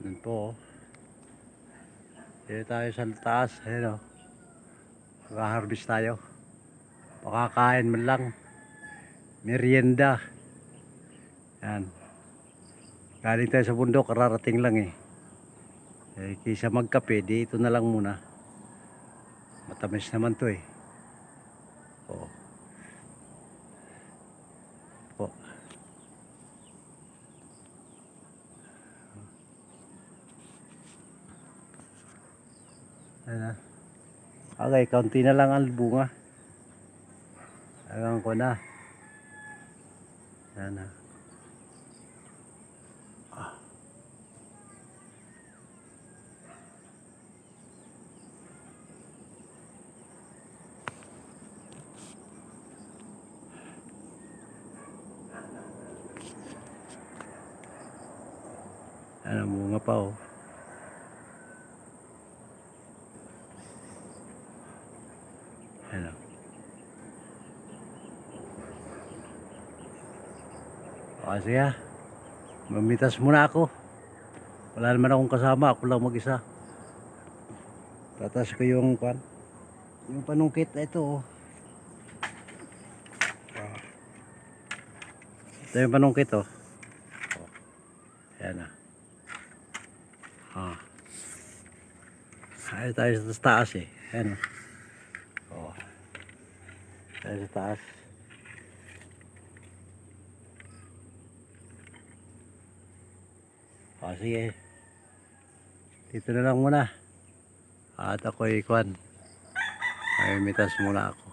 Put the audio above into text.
Yan po. oh. Dito tayo sa taas. Ayun o. Makaharvest tayo. Makakain man lang. Merienda. Yan. Galing tayo sa bundok. Kararating lang eh. Eh, kaysa magkape, di ito na lang muna. Matamis naman to eh. Oo. Po. Ano? Okay, kaunti na lang ang bunga. Alam ko na. Yan na. Ah. Ano, bunga pa oh. Ano. O sige ah. Mamitas muna ako. Wala naman akong kasama. Ako lang mag-isa. Tatas ko yung kwan. Yung panungkit na ito oh. Ito yung panungkit oh. oh. Ayan ah. Ah. Ay tayo sa taas eh. Ayan oh. Oh. Tayo sa taas. O sige. Dito na lang muna. At ako'y kwan. Ay mitas muna ako.